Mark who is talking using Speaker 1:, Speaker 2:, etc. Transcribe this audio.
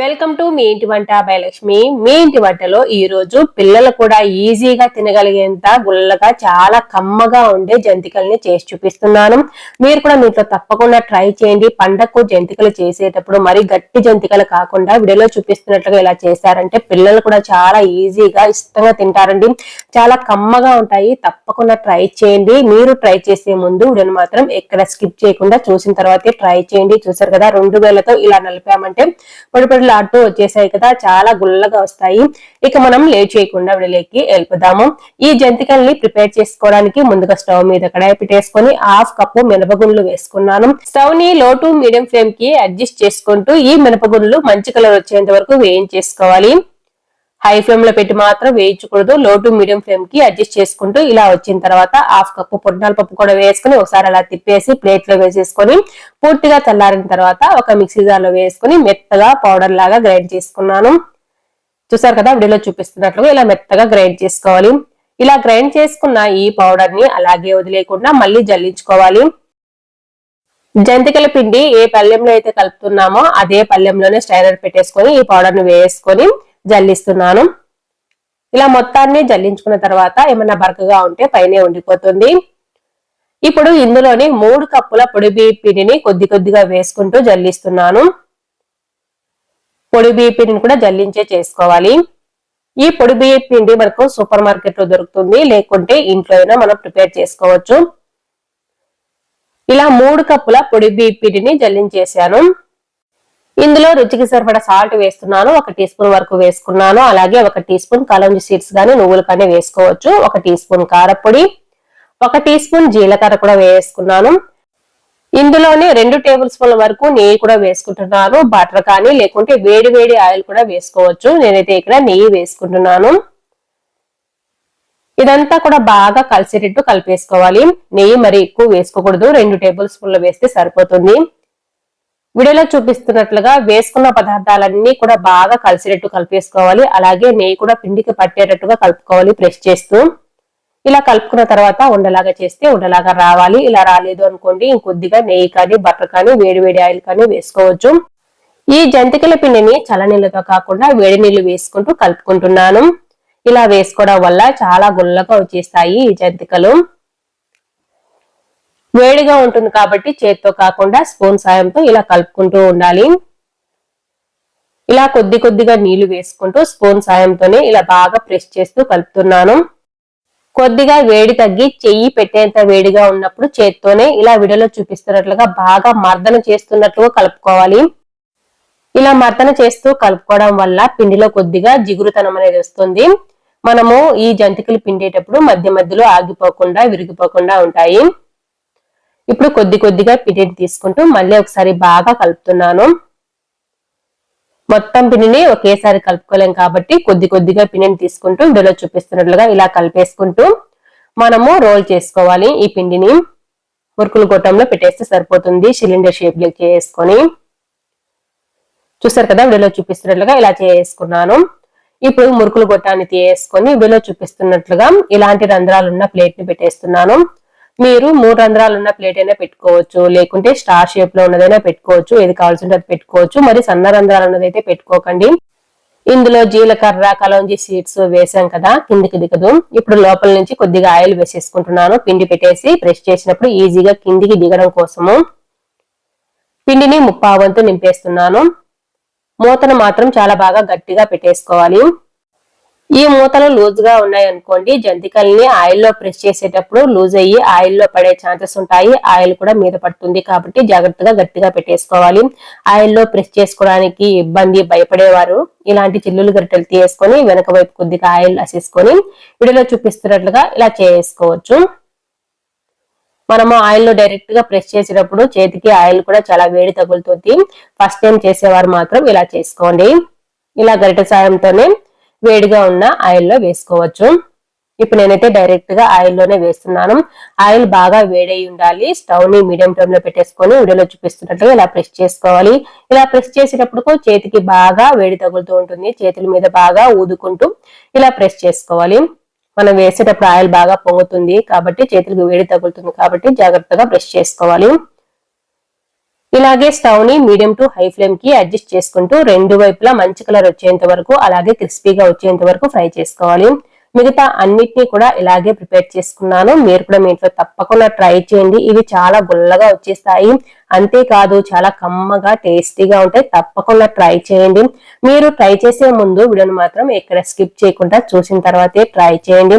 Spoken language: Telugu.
Speaker 1: వెల్కమ్ టు మీ ఇంటి వంట భయలక్ష్మి మీ ఇంటి వంటలో ఈ రోజు పిల్లలు కూడా ఈజీగా తినగలిగేంత గుల్లగా చాలా కమ్మగా ఉండే జంతికల్ని చేసి చూపిస్తున్నాను. మీరు కూడా మీతో తప్పకుండా ట్రై చేయండి. పండగకు జంతికలు చేసేటప్పుడు మరి గట్టి జంతికలు కాకుండా వీడియోలో చూపిస్తున్నట్లుగా ఇలా చేశారంటే పిల్లలు కూడా చాలా ఈజీగా ఇష్టంగా తింటారండి. చాలా కమ్మగా ఉంటాయి. తప్పకుండా ట్రై చేయండి. మీరు ట్రై చేసే ముందు వీడియోని మాత్రం ఎక్కడ స్కిప్ చేయకుండా చూసిన తర్వాతే ట్రై చేయండి. చూసారు కదా రెండు వేలతో ఇలా నలిపామంటే పొడి పొడిలాడుతూ వచ్చేసాయి కదా చాలా గుల్లగా వస్తాయి. ఇక మనం లేట్ చేయకుండా విడిలేకి వెళ్ళిపోదాము. ఈ జంతికల్ని ప్రిపేర్ చేసుకోవడానికి ముందుగా స్టవ్ మీద కడాయి పెట్టేసుకొని హాఫ్ కప్పు మినపగుండ్లు వేసుకున్నాను. స్టవ్ని లో టు మీడియం ఫ్లేమ్కి అడ్జస్ట్ చేసుకుంటూ ఈ మినపగుండ్లు మంచి కలర్ వచ్చేంత వరకు వేయించేసుకోవాలి. హై ఫ్లేమ్లో పెట్టి మాత్రం వేయించకూడదు. లో టు మీడియం ఫ్లేమ్కి అడ్జస్ట్ చేసుకుంటూ ఇలా వచ్చిన తర్వాత హాఫ్ కప్పు పుట్నాల పప్పు కూడా వేసుకుని ఒకసారి అలా తిప్పేసి ప్లేట్లో వేసేసుకొని పూర్తిగా చల్లారిన తర్వాత ఒక మిక్సీ జార్లో వేసుకుని మెత్తగా పౌడర్ లాగా గ్రైండ్ చేసుకున్నాను. చూసారు కదా వీడియోలో చూపిస్తున్నట్లుగా ఇలా మెత్తగా గ్రైండ్ చేసుకోవాలి. ఇలా గ్రైండ్ చేసుకున్న ఈ పౌడర్ని అలాగే వదిలేకుండా మళ్ళీ జల్లించుకోవాలి. జంతికల పిండి ఏ పల్లెంలో అయితే కలుపుతున్నామో అదే పల్లెంలోనే స్టైనర్ పెట్టేసుకొని ఈ పౌడర్ని వేసుకొని జల్లిస్తున్నాను. ఇలా మొత్తాన్ని జల్లించుకున్న తర్వాత ఏమన్నా బరకగా ఉంటే పైనే ఉండిపోతుంది. ఇప్పుడు ఇందులోని మూడు కప్పుల పొడి బియ్య కొద్ది కొద్దిగా వేసుకుంటూ జల్లిస్తున్నాను. పొడి బియ్య కూడా జల్లించే చేసుకోవాలి. ఈ పొడి బియ్యపిండి మనకు సూపర్ మార్కెట్లో దొరుకుతుంది. లేకుంటే ఇంట్లో అయినా మనం ప్రిపేర్ చేసుకోవచ్చు. ఇలా మూడు కప్పుల పొడి బియ్యపిండిని జల్లించేసాను. ఇందులో రుచికి సరిపడా సాల్ట్ వేస్తున్నాను ఒక టీ స్పూన్ వరకు వేసుకున్నాను. అలాగే ఒక టీ స్పూన్ కలంజి సీడ్స్ కానీ నువ్వులు కానీ వేసుకోవచ్చు. ఒక టీ స్పూన్ కారపొడి ఒక టీ స్పూన్ జీలకర్ర కూడా వేసుకున్నాను. ఇందులోనే రెండు టేబుల్ స్పూన్ల వరకు నెయ్యి కూడా వేసుకుంటున్నాను. బటర్ కానీ లేకుంటే వేడి వేడి ఆయిల్ కూడా వేసుకోవచ్చు. నేనైతే ఇక్కడ నెయ్యి వేసుకుంటున్నాను. ఇదంతా కూడా బాగా కలిసేటట్టు కలిపేసుకోవాలి. నెయ్యి మరి ఎక్కువ వేసుకోకూడదు. రెండు టేబుల్ స్పూన్లు వేస్తే సరిపోతుంది. వీడియోలో చూపిస్తున్నట్లుగా వేసుకున్న పదార్థాలన్నీ కూడా బాగా కలిసేటట్టు కలిపేసుకోవాలి. అలాగే నెయ్యి కూడా పిండికి పట్టేటట్టుగా కలుపుకోవాలి ప్రెస్ చేస్తూ. ఇలా కలుపుకున్న తర్వాత ఉండలాగా చేస్తే ఉండలాగా రావాలి. ఇలా రాలేదు అనుకోండి ఇంకొద్దిగా నెయ్యి కానీ బటర్ కానీ వేడి వేడి ఆయిల్ కానీ వేసుకోవచ్చు. ఈ జంతికల పిండిని చల్లనీళ్ళతో కాకుండా వేడి నీళ్ళు వేసుకుంటూ కలుపుకుంటున్నాను. ఇలా వేసుకోవడం వల్ల చాలా గుల్లగా వచ్చేస్తాయి ఈ జంతికలు. వేడిగా ఉంటుంది కాబట్టి చేత్తో కాకుండా స్పూన్ సాయంతో ఇలా కలుపుకుంటూ ఉండాలి. ఇలా కొద్ది కొద్దిగా నీళ్ళు వేసుకుంటూ స్పూన్ సాయంతోనే ఇలా బాగా ప్రెస్ చేస్తూ కలుపుతున్నాను. కొద్దిగా వేడి తగ్గి చెయ్యి పెట్టేంత వేడిగా ఉన్నప్పుడు చేత్తోనే ఇలా విడలో చూపిస్తున్నట్లుగా బాగా మర్దన చేస్తున్నట్లుగా కలుపుకోవాలి. ఇలా మర్దన చేస్తూ కలుపుకోవడం వల్ల పిండిలో కొద్దిగా జిగురుతనం అనేది వస్తుంది. మనము ఈ జంతికలు పిండేటప్పుడు మధ్య మధ్యలో ఆగిపోకుండా విరిగిపోకుండా ఉంటాయి. ఇప్పుడు కొద్ది కొద్దిగా పిండిని తీసుకుంటూ మళ్ళీ ఒకసారి బాగా కలుపుతున్నాను. మొత్తం పిండిని ఒకేసారి కలుపుకోలేం కాబట్టి కొద్ది కొద్దిగా పిండిని తీసుకుంటూ ఇందులో చూపిస్తున్నట్లుగా ఇలా కలిపేసుకుంటూ మనము రోల్ చేసుకోవాలి ఈ పిండిని. మురుకులు గొట్టంలో పెట్టేస్తే సరిపోతుంది సిలిండర్ షేప్లో చేసుకొని. చూసారు కదా వీడియోలో చూపిస్తున్నట్లుగా ఇలా చేసుకున్నాను. ఇప్పుడు మురుకులు గొట్టాన్ని తీసుకొని వీడియోలో చూపిస్తున్నట్లుగా ఇలాంటి రంధ్రాలు ఉన్న ప్లేట్ని పెట్టేస్తున్నాను. మీరు మూడు రంధ్రాలు ఉన్న ప్లేట్ అయినా పెట్టుకోవచ్చు లేకుంటే స్టార్ షేప్లో ఉన్నదైనా పెట్టుకోవచ్చు ఏది కావాల్సింటే అది పెట్టుకోవచ్చు మరి సన్న రంధ్రాలు ఉన్నదైతే పెట్టుకోకండి. ఇందులో జీలకర్ర కలంజీ సీడ్స్ వేసాం కదా కిందికి దిగదు. ఇప్పుడు లోపల నుంచి కొద్దిగా ఆయిల్ వేసేసుకుంటున్నాను. పిండి పెట్టేసి ప్రెస్ చేసినప్పుడు ఈజీగా కిందికి దిగడం కోసము పిండిని ముప్పావంతు నింపేస్తున్నాను. మూతను మాత్రం చాలా బాగా గట్టిగా పెట్టేసుకోవాలి. ఈ మూతలు లూజ్గా ఉన్నాయి అనుకోండి జంతికల్ని ఆయిల్లో ప్రెస్ చేసేటప్పుడు లూజ్ అయ్యి ఆయిల్లో పడే ఛాన్సెస్ ఉంటాయి. ఆయిల్ కూడా మీద పడుతుంది కాబట్టి జాగ్రత్తగా గట్టిగా పెట్టేసుకోవాలి. ఆయిల్లో ప్రెస్ చేసుకోవడానికి ఇబ్బంది భయపడేవారు. ఇలాంటి చిల్లులు గరిటెలు తీసుకొని వెనక వైపు కొద్దిగా ఆయిల్ అసేసుకొని వీడియోలో చూపిస్తున్నట్లుగా ఇలా చేసుకోవచ్చు. మనము ఆయిల్లో డైరెక్ట్గా ప్రెస్ చేసేటప్పుడు చేతికి ఆయిల్ కూడా చాలా వేడి తగులుతుంది. ఫస్ట్ టైం చేసేవారు మాత్రం ఇలా చేసుకోండి. ఇలా గరిటె సాయంతోనే వేడిగా ఉన్న ఆయిల్లో వేసుకోవచ్చు. ఇప్పుడు నేనైతే డైరెక్ట్గా ఆయిల్లోనే వేస్తున్నాను. ఆయిల్ బాగా వేడై ఉండాలి. స్టవ్ని మీడియం ఫ్లేమ్లో పెట్టేసుకొని వీడియోలో చూపిస్తున్నట్టుగా ఇలా ప్రెస్ చేసుకోవాలి. ఇలా ప్రెస్ చేసేటప్పుడు చేతికి బాగా వేడి తగులుతూ ఉంటుంది. చేతుల మీద బాగా ఊదుకుంటూ ఇలా ప్రెస్ చేసుకోవాలి. మనం వేసేటప్పుడు ఆయిల్ బాగా పొంగుతుంది కాబట్టి చేతులకు వేడి తగులుతుంది కాబట్టి జాగ్రత్తగా ప్రెస్ చేసుకోవాలి. ఇలాగే స్టవ్ని మీడియం టు హై ఫ్లేమ్కి అడ్జస్ట్ చేసుకుంటూ రెండు వైపులా మంచి కలర్ వచ్చేంత వరకు అలాగే క్రిస్పీగా వచ్చేంత వరకు ఫ్రై చేసుకోవాలి. మిగతా అన్నిటినీ కూడా ఇలాగే ప్రిపేర్ చేసుకున్నాను. మీరు కూడా మీ ఇంట్లో తప్పకుండా ట్రై చేయండి. ఇవి చాలా గుల్లగా వచ్చేస్తాయి. అంతేకాదు చాలా కమ్మగా టేస్టీగా ఉంటాయి. తప్పకుండా ట్రై చేయండి. మీరు ట్రై చేసే ముందు వీడియోని మాత్రం ఎక్కడ స్కిప్ చేయకుండా చూసిన తర్వాతే ట్రై చేయండి.